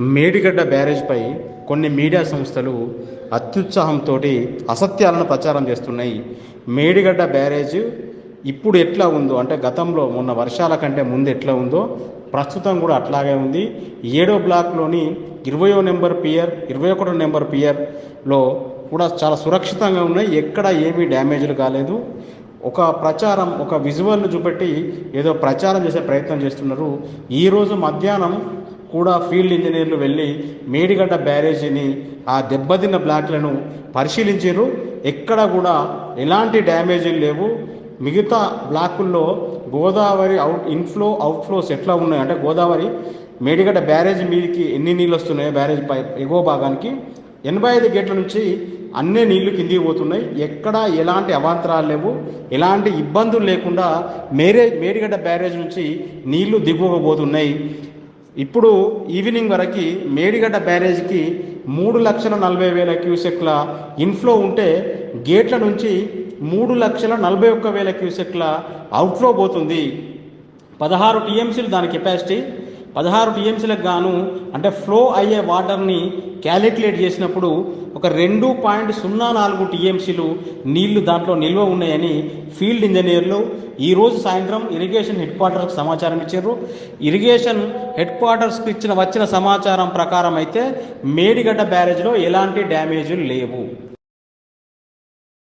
మేడిగడ్డ బ్యారేజ్పై కొన్ని మీడియా సంస్థలు అత్యుత్సాహంతో అసత్యాలను ప్రచారం చేస్తున్నాయి. మేడిగడ్డ బ్యారేజ్ ఇప్పుడు ఎట్లా ఉందో అంటే గతంలో మొన్న వర్షాల కంటే ముందు ఎట్లా ఉందో ప్రస్తుతం కూడా అట్లాగే ఉంది. ఏడో బ్లాక్లోని ఇరవయో నెంబర్ పియర్ ఇరవై ఒకటో నెంబర్ పియర్లో కూడా చాలా సురక్షితంగా ఉన్నాయి. ఎక్కడ ఏమీ డ్యామేజ్లు కాలేదు. ఒక ప్రచారం ఒక విజువల్ను చూపెట్టి ఏదో ప్రచారం చేసే ప్రయత్నం చేస్తున్నారు. ఈరోజు మధ్యాహ్నం కూడా ఫీల్డ్ ఇంజనీర్లు వెళ్ళి మేడిగడ్డ బ్యారేజీని ఆ దెబ్బతిన్న బ్లాక్లను పరిశీలించారు. ఎక్కడ కూడా ఎలాంటి డ్యామేజీలు లేవు. మిగతా బ్లాకుల్లో గోదావరి అవుట్ ఇన్ఫ్లో అవుట్ఫ్లోస్ ఎట్లా ఉన్నాయి? అంటే గోదావరి మేడిగడ్డ బ్యారేజ్ మీదకి ఎన్ని నీళ్ళు వస్తున్నాయో బ్యారేజ్ పై ఎగువ భాగానికి ఎనభై ఐదు గేట్ల నుంచి అన్నే నీళ్ళు కిందికి పోతున్నాయి. ఎక్కడ ఎలాంటి అవాంతరాలు లేవు. ఎలాంటి ఇబ్బందులు లేకుండా మేరే మేడిగడ్డ బ్యారేజ్ నుంచి నీళ్ళు దిగువకపోతున్నాయి ఇప్పుడు ఈవినింగ్ వరకు మేడిగడ్డ బ్యారేజ్కి మూడు లక్షల నలభై వేల క్యూసెక్ల ఇన్ఫ్లో ఉంటే గేట్ల నుంచి మూడు లక్షల నలభై ఒక్క వేల క్యూసెక్ల అవుట్ఫ్లో పోతుంది. పదహారు టీఎంసీలు దాని కెపాసిటీ పదహారు టీఎంసీలకు గాను అంటే ఫ్లో అయ్యే వాటర్ని క్యాలిక్యులేట్ చేసినప్పుడు ఒక రెండు పాయింట్ సున్నా నాలుగు టీఎంసీలు నీళ్ళు దాంట్లో నిల్వ ఉన్నాయని ఫీల్డ్ ఇంజనీర్లు ఈరోజు సాయంత్రం ఇరిగేషన్ హెడ్ క్వార్టర్స్కి సమాచారం ఇచ్చారు. ఇరిగేషన్ హెడ్ క్వార్టర్స్కి ఇచ్చిన వచ్చిన సమాచారం ప్రకారం అయితే మేడిగడ్డ బ్యారేజ్లో ఎలాంటి డ్యామేజీలు లేవు.